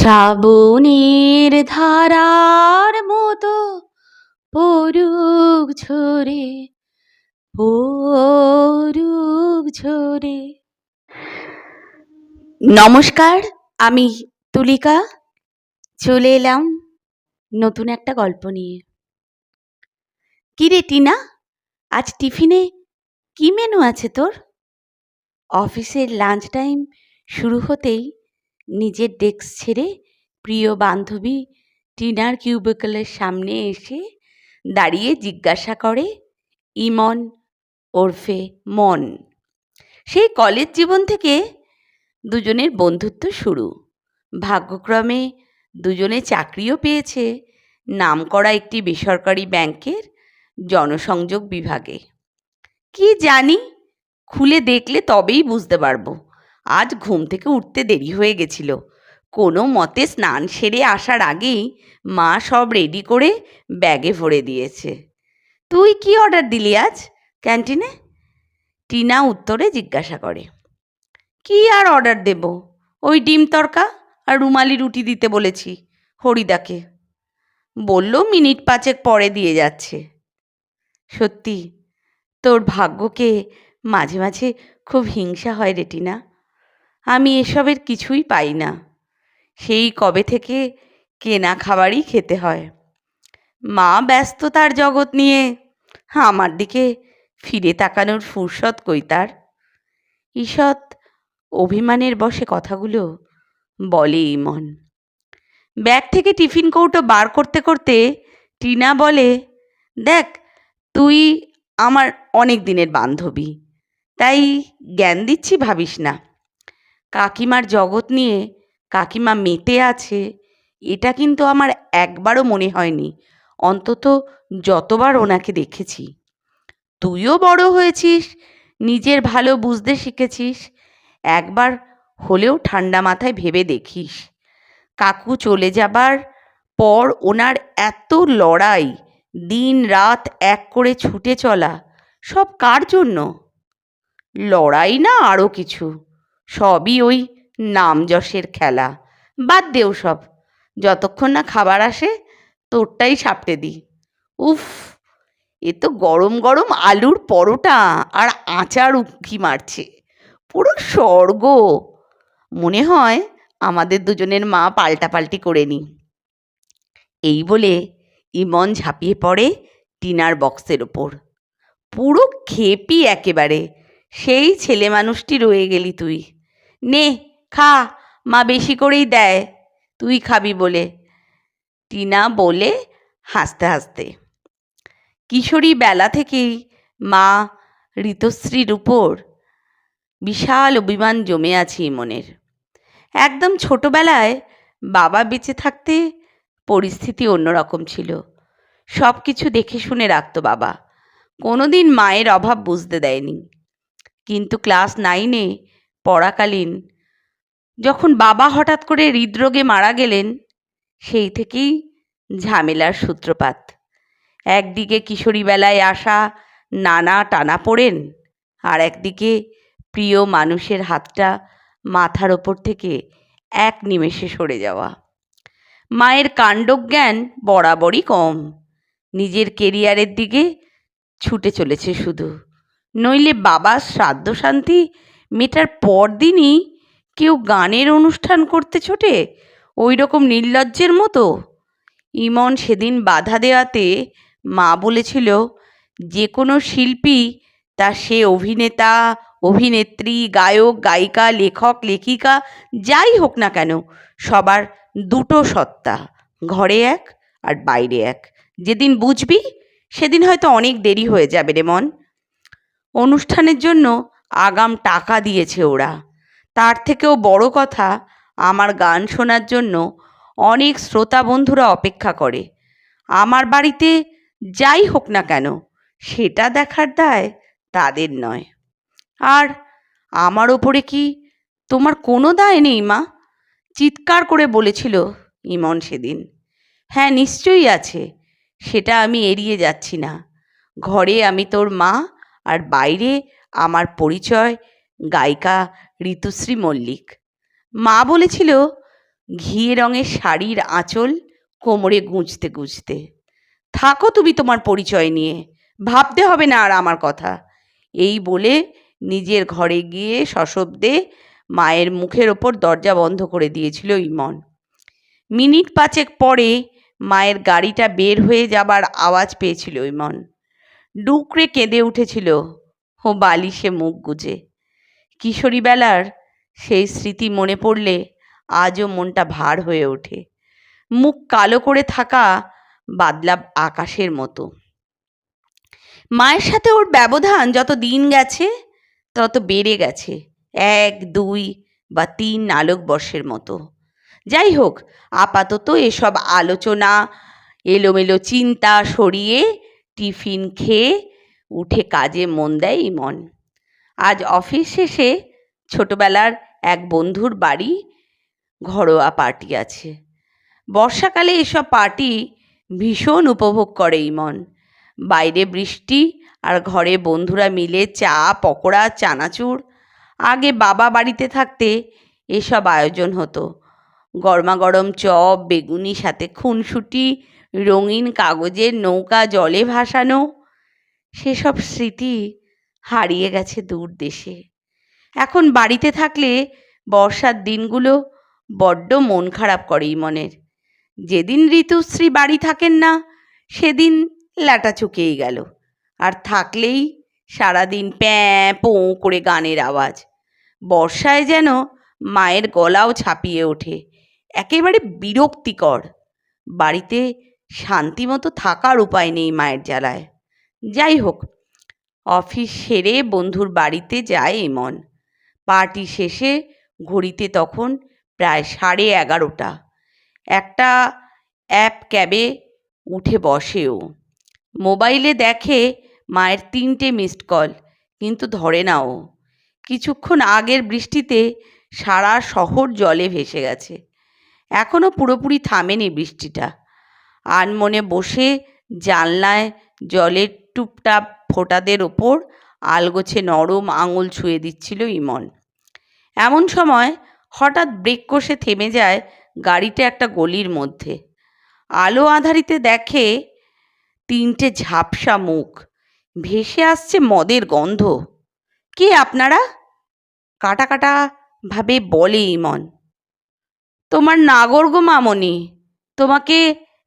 শ্রাবণের ধারার মতো পড়ুক ঝরে পড়ুক ঝরে। নমস্কার, আমি তুলিকা। চলে এলাম নতুন একটা গল্প নিয়ে। কি রে টিনা, আজ টিফিনে কি মেনু আছে তোর? অফিসের লাঞ্চ টাইম শুরু হতেই নিজের ডেস্ক ছেড়ে প্রিয় বান্ধবী টিনার কিউবিকলের সামনে এসে দাঁড়িয়ে জিজ্ঞাসা করে, ইমন, ওরফে মন, সেই কলেজ জীবন থেকে দুজনের বন্ধুত্ব শুরু। ভাগ্যক্রমে দুজনে চাকরিও পেয়েছে নামকরা একটি বেসরকারি ব্যাংকের জনসংযোগ বিভাগে। কি জানি, খুলে দেখলে তবেই বুঝতে পারব। আজ ঘুম থেকে উঠতে দেরি হয়ে গেছিল। কোনো মতে স্নান সেরে আসার আগেই মা সব রেডি করে ব্যাগে ভরে দিয়েছে। তুই কি অর্ডার দিলি আজ ক্যান্টিনে টিনা উত্তরে জিজ্ঞাসা করে। কি আর অর্ডার দেব? ওই ডিম তরকা আর রুমালি রুটি দিতে বলেছি হরিদাকে। বলল, মিনিট পাঁচেক পরে দিয়ে যাচ্ছে। সত্যি? তোর ভাগ্যকে মাঝে মাঝে খুব হিংসা হয় রেটিনা আমি এসবের কিছুই পাই না। সেই কবে থেকে কেনা খাবারই খেতে হয়। মা ব্যস্ত তার জগৎ নিয়ে। আমার দিকে ফিরে তাকানোর ফুরসত কই তার? ঈষৎ অভিমানের বসে কথাগুলো বলে ইমন ব্যাগ থেকে টিফিন কৌটো বার করতে করতে টিনা বলে, দেখ, তুই আমার অনেক দিনের বান্ধবী। তাই জ্ঞান দিচ্ছি ভাবিস না। কাকিমার জগৎ নিয়ে কাকিমা মেতে আছে, এটা কিন্তু আমার একবারও মনে হয়নি। অন্তত যতবার ওনাকে দেখেছি। তুইও বড় হয়েছিস, নিজের ভালো বুঝতে শিখেছিস, একবার হলেও ঠান্ডা মাথায় ভেবে দেখিস। কাকু চলে যাবার পর ওনার এত লড়াই, দিন রাত এক করে ছুটে চলা, সব কার জন্য? লড়াই না আরও কিছু? সবই ওই নাম যশের খেলা। বাদ দেও সব যতক্ষণ না খাবার আসে, তোরটাই সাপটে দিই। উফ, এ তো গরম গরম আলুর পরোটা আর আচার উকি মারছে। পুরো স্বর্গ। মনে হয় আমাদের দুজনের মা পাল্টাপাল্টি করে নি। এই বলে ইমন ঝাঁপিয়ে পড়ে টিনার বক্সের ওপর। পুরো খেপি একেবারে। সেই ছেলে মানুষটি রয়ে গেলি তুই। নে, খা, মা বেশি করেই দেয়। তুই খাবি বলে। টিনা বলে হাসতে হাসতে। কিশোরী বেলা থেকেই মা ঋতশ্রীর উপর বিশাল অভিমান জমে আছে মনের একদম ছোটবেলায় বাবা বেঁচে থাকতে পরিস্থিতি অন্যরকম ছিল। সব কিছু দেখে শুনে রাখতো বাবা। কোনোদিন মায়ের অভাব বুঝতে দেয়নি। কিন্তু ক্লাস নাইনে পড়াকালীন যখন বাবা হঠাৎ করে হৃদরোগে মারা গেলেন, সেই থেকেই ঝামেলার সূত্রপাত। একদিকে কিশোরীবেলায় আসা নানা টানা পড়েন, আর একদিকে প্রিয় মানুষের হাতটা মাথার ওপর থেকে এক নিমেষে সরে যাওয়া। মায়ের কাণ্ডজ্ঞান বরাবরই কম। নিজের কেরিয়ারের দিকে ছুটে চলেছে শুধু। নইলে বাবার শ্রাদ্ধ শান্তি মেটার পরদিনই কেউ গানের অনুষ্ঠান করতে ছোটে ওই রকম নির্লজ্জের মতো। ইমন সেদিন বাধা দেওয়াতে মা বলেছিল যে কোনো শিল্পী তা সে অভিনেতা, অভিনেত্রী, গায়ক, গায়িকা, লেখক, লেখিকা, যাই হোক না কেন, সবার দুটো সত্তা, ঘরে এক আর বাইরে এক। যেদিন বুঝবি, সেদিন হয়তো অনেক দেরি হয়ে যাবে রে মন। অনুষ্ঠানের জন্য আগাম টাকা দিয়েছে ওরা। তার থেকেও বড় কথা, আমার গান শোনার জন্য অনেক শ্রোতা বন্ধুরা অপেক্ষা করে। আমার বাড়িতে যাই হোক না কেন, সেটা দেখার দায় তাদের নয়। আর আমার ওপরে কি তোমার কোনো দায় নেই মা? চিৎকার করে বলেছিল ইমন সেদিন। হ্যাঁ নিশ্চয়ই আছে, সেটা আমি এড়িয়ে যাচ্ছি না। ঘরে আমি তোর মা আর বাইরে আমার পরিচয়, গায়িকা ঋতুশ্রী মল্লিক। মা বলেছিল, ঘিয়ে রঙের শাড়ির আঁচল কোমরে গুঁজতে গুঁজতে। থাকো তুমি তোমার পরিচয় নিয়ে। ভাবতে হবে না আর আমার কথা। এই বলে নিজের ঘরে গিয়ে সশব্দে মায়ের মুখের ওপর দরজা বন্ধ করে দিয়েছিল ইমন। মিনিট পাঁচেক পরে মায়ের গাড়িটা বের হয়ে যাবার আওয়াজ পেয়েছিল ইমন। ডুকরে কেঁদে উঠেছিল ও বালিশে মুখ গুজে। কিশোরী বেলার সেই স্মৃতি মনে পড়লে আজও মনটা ভার হয়ে ওঠে। মুখ কালো করে থাকা বাদলা আকাশের মতো। মায়ের সাথে ওর ব্যবধান যত দিন গেছে, তত বেড়ে গেছে। এক, দুই বা তিন আলোকবর্ষের মতো। যাই হোক, আপাতত এসব আলোচনা, এলোমেলো চিন্তা সরিয়ে টিফিন খেয়ে উঠে কাজে মন দেয় ইমন আজ অফিস শেষে ছোটবেলার এক বন্ধুর বাড়ি ঘরোয়া পার্টি আছে। বর্ষাকালে এসব পার্টি ভীষণ উপভোগ করে ইমন বাইরে বৃষ্টি আর ঘরে বন্ধুরা মিলে চা, পকোড়া, চানাচুর। আগে বাবা বাড়িতে থাকতে এসব আয়োজন হতো। গরমাগরম চপ, বেগুনি, সাথে খুনসুটি, রঙিন কাগজের নৌকা, জলে ভাসানো সেসব স্মৃতি হারিয়ে গেছে দূর দেশে। এখন বাড়িতে থাকলে বর্ষার দিনগুলো বড্ড মন খারাপ করে ইমনের। যেদিন ঋতুশ্রী বাড়ি থাকেন না, সেদিন ল্যাটা চুকেই গেল। আর থাকলেই সারাদিন প্যাঁ, পোঁ করে গানের আওয়াজ। বর্ষায় যেন মায়ের গলাও ছাপিয়ে ওঠে। একেবারে বিরক্তিকর। বাড়িতে শান্তিমতো থাকার উপায় নেই মায়ের জ্বালায়। যাই হোক অফিস সেরে বন্ধুর বাড়িতে যায় এমন পার্টি শেষে ঘড়িতে তখন প্রায় সাড়ে এগারোটা। একটা অ্যাপ ক্যাবে উঠে বসে ও। মোবাইলে দেখে মায়ের তিনটে মিসড কল কিন্তু ধরে না ও। কিছুক্ষণ আগের বৃষ্টিতে সারা শহর জলে ভেসে গেছে। এখনও পুরোপুরি থামেনি বৃষ্টিটা। আনমনে বসে জানলায় জলের টুপটাপ ফোঁটাদের ওপর আলগোছে নরম আঙুল ছুঁয়ে দিচ্ছিল ইমন। এমন সময় হঠাৎ ব্রেক কষে থেমে যায় গাড়িটা একটা গলির মধ্যে। আলো আধারিতে দেখে তিনটে ঝাপসা মুখ। ভেসে আসছে মদের গন্ধ। কে আপনারা? কাটা কাটা ভাবে বলে ইমন। তোমার নাগর গো মামনি, তোমাকে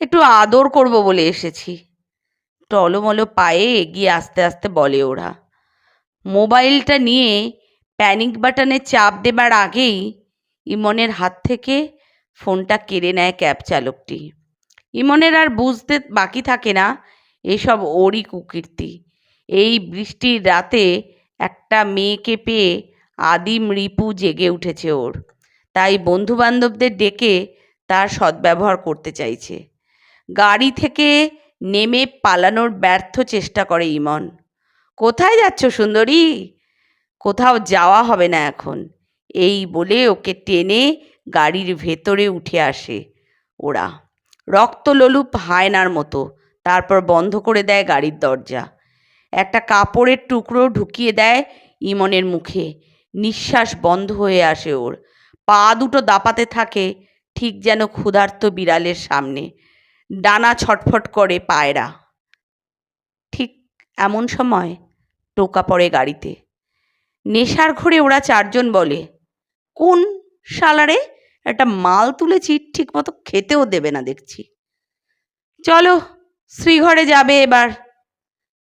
একটু আদর করব বলে এসেছি। টলমলো পায়ে এগিয়ে আস্তে আস্তে বলে ওরা। মোবাইলটা নিয়ে প্যানিক বাটনে চাপ দেবার আগেই ইমনের হাত থেকে ফোনটা কেড়ে নেয় ক্যাব চালকটি। ইমনের আর বুঝতে বাকি থাকে না এসব ওরই কুকীর্তি। এই বৃষ্টির রাতে একটা মেয়েকে পেয়ে আদিম রিপু জেগে উঠেছে ওর। তাই বন্ধুবান্ধবদের ডেকে তার সদ্ব্যবহার করতে চাইছে। গাড়ি থেকে নেমে পালানোর ব্যর্থ চেষ্টা করে ইমন। কোথায় যাচ্ছ সুন্দরী? কোথাও যাওয়া হবে না এখন। এই বলে ওকে টেনে গাড়ির ভেতরে উঠে আসে ওরা। রক্তলোলুপ হায়নার মতো, তারপর বন্ধ করে দেয় গাড়ির দরজা। একটা কাপড়ের টুকরো ঢুকিয়ে দেয় ইমনের মুখে। নিঃশ্বাস বন্ধ হয়ে আসে ওর। পা দুটো দাপাতে থাকে, ঠিক যেন ক্ষুধার্ত বিড়ালের সামনে। ডানা ছটফট করে পায়রা। ঠিক এমন সময় টোকা পড়ে গাড়িতে। নেশার ঘরে ওরা চারজন বলে, কোন শালারে একটা মাল তুলেছি ঠিক মতো খেতেও দেবে না দেখছি। চলো শ্রীঘরে যাবে এবার।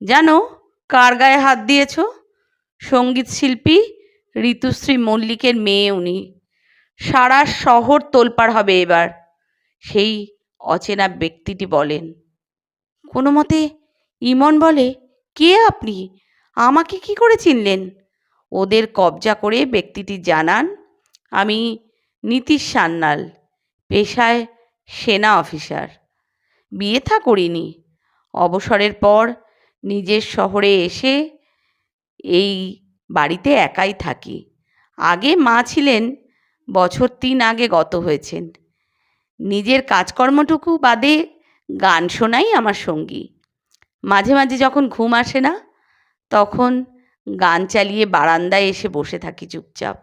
জানো কার গায়ে হাত দিয়েছ? সংগীত শিল্পী ঋতুশ্রী মল্লিকের মেয়ে উনি। সারা শহর তোলপাড় হবে এবার। সেই অচেনা ব্যক্তিটি বলেন, কোনো মতে ইমন বলে, কে আপনি? আমাকে কি করে চিনলেন? ওদের কবজা করে ব্যক্তিটি জানান, আমি নীতিশ সান্যাল, পেশায় সেনা অফিসার। বিয়ে থা করিনি। অবসরের পর নিজের শহরে এসে এই বাড়িতে একাই থাকি। আগে মা ছিলেন, বছর তিন আগে গত হয়েছেন। নিজের কাজকর্মটুকু বাদে গান শোনাই আমার সঙ্গী। মাঝে মাঝে যখন ঘুম আসে না, তখন গান চালিয়ে বারান্দায় এসে বসে থাকি চুপচাপ।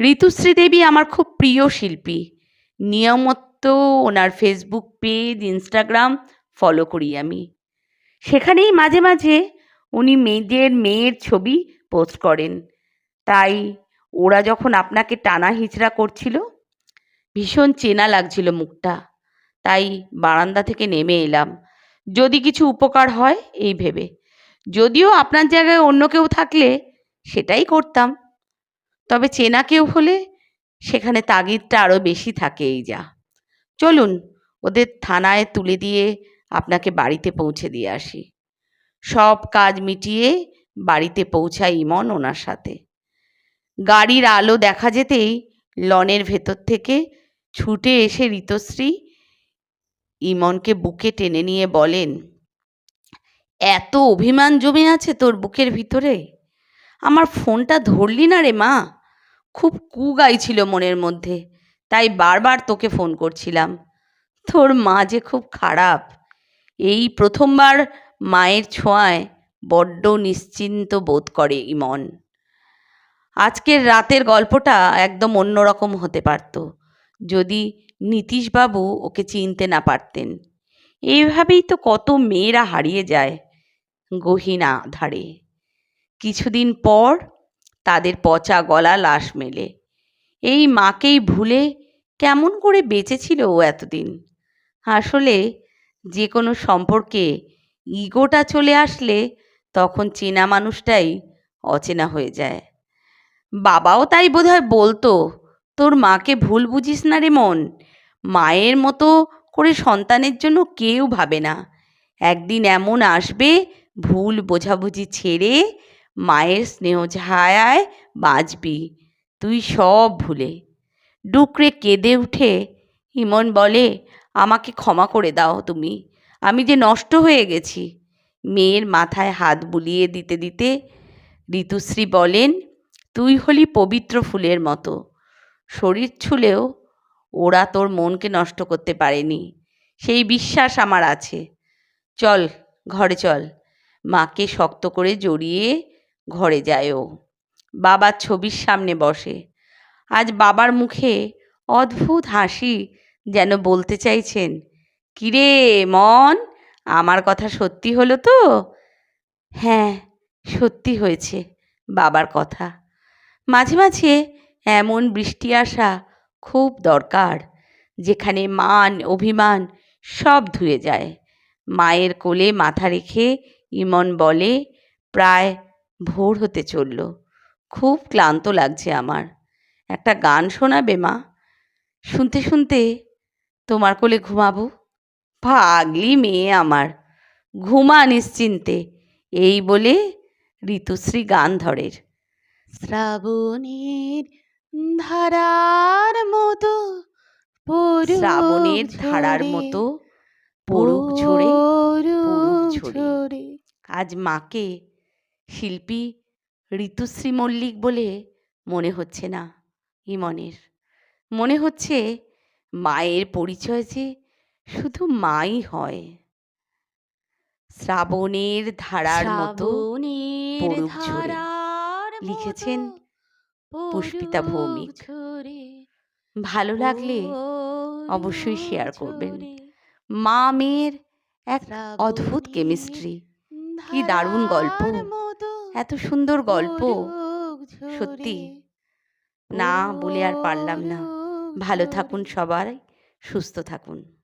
ঋতুশ্রী দেবী আমার খুব প্রিয় শিল্পী। নিয়মিত ওনার ফেসবুক পেজ ইনস্টাগ্রাম ফলো করি আমি। সেখানেই মাঝে মাঝে উনি মেয়েদের মেয়ের ছবি পোস্ট করেন। তাই ওরা যখন আপনাকে টানা হিচড়া করছিল ভীষণ চেনা লাগছিল মুখটা। তাই বারান্দা থেকে নেমে এলাম। যদি কিছু উপকার হয়, এই ভেবে। যদিও আপনার জায়গায় অন্য কেউ থাকলে সেটাই করতাম। তবে চেনা কেউ হলে সেখানে তাগিদটা আরও বেশি থাকে এই যা। চলুন, ওদের থানায় তুলে দিয়ে আপনাকে বাড়িতে পৌঁছে দিয়ে আসি। সব কাজ মিটিয়ে বাড়িতে পৌঁছায় ইমন ওনার সাথে। গাড়ির আলো দেখা যেতেই লনের ভেতর থেকে ছুটে এসে ঋতশ্রী ইমনকে বুকে টেনে নিয়ে বলেন, এত অভিমান জমে আছে তোর বুকের ভিতরে? আমার ফোনটা ধরলি না রে মা? খুব কু গাইছিল মনের মধ্যে, তাই বারবার তোকে ফোন করছিলাম। তোর মা যে খুব খারাপ। এই প্রথমবার মায়ের ছোঁয়ায় বড্ড নিশ্চিন্ত বোধ করে ইমন। আজকের রাতের গল্পটা একদম অন্যরকম হতে পারত। যদি নীতিশবাবু ওকে চিনতে না পারতেন। এইভাবেই তো কত মেয়েরা হারিয়ে যায় গহীন ধারে। কিছুদিন পর তাদের পচা গলা লাশ মেলে। এই মাকেই ভুলে কেমন করে বেঁচেছিল ও এতদিন? আসলে যে কোনো সম্পর্কে ইগোটা চলে আসলে তখন চেনা মানুষটাই অচেনা হয়ে যায়। বাবাও তাই বোধহয় বলতো তোর মাকে ভুল বুঝিস না রে মন। মায়ের মতো করে সন্তানের জন্য কেউ ভাবে না। একদিন এমন আসবে, ভুল বোঝাবুঝি ছেড়ে মায়ের স্নেহ ছায়ায় বাঁচবি, তুই সব ভুলে। ডুকরে কেঁদে উঠে ইমন বলে, আমাকে ক্ষমা করে দাও তুমি, আমি যে নষ্ট হয়ে গেছি। মেয়ের মাথায় হাত বুলিয়ে দিতে দিতে ঋতুশ্রী বলেন, তুই হলি পবিত্র ফুলের মতো। শরীর ছুলেও ওরা তোর মনকে নষ্ট করতে পারেনি। সেই বিশ্বাস আমার আছে। চল, ঘরে চল। মাকে শক্ত করে জড়িয়ে ঘরে যায় ও বাবার ছবির সামনে বসে। আজ বাবার মুখে অদ্ভুত হাসি যেন বলতে চাইছেন, কিরে মন, আমার কথা সত্যি হলো তো? হ্যাঁ সত্যি হয়েছে বাবার কথা। মাঝে মাঝে এমন বৃষ্টি আসা খুব দরকার, যেখানে মান, অভিমান সব ধুয়ে যায়। মায়ের কোলে মাথা রেখে ইমন বলে, প্রায় ভোর হতে চলল। খুব ক্লান্ত লাগছে আমার। একটা গান শোনাবে মা? শুনতে শুনতে তোমার কোলে ঘুমাবো? ভাগলি মেয়ে আমার, ঘুমা নিশ্চিন্তে। এই বলে ঋতুশ্রী গান ধরের শ্রাবণের ধারার মতো শ্রাবণের ধারার মতো পড়ুক ঝরে ঝরে। আজ মাকে শিল্পী ঋতুশ্রী মল্লিক বলে মনে হচ্ছে না ইমনের। মনে হচ্ছে মায়ের পরিচয় যে শুধু মাই হয়। শ্রাবণের ধারার মতো লিখেছেন পুষ্পিতা ভৌমিক। ভালো লাগলে অবশ্যই শেয়ার করবেন। মা মেয়ের এক অদ্ভুত কেমিস্ট্রি কি দারুণ গল্প। এত সুন্দর গল্প। সত্যি না বলে আর পারলাম না। ভালো থাকুন সবাই সুস্থ থাকুন।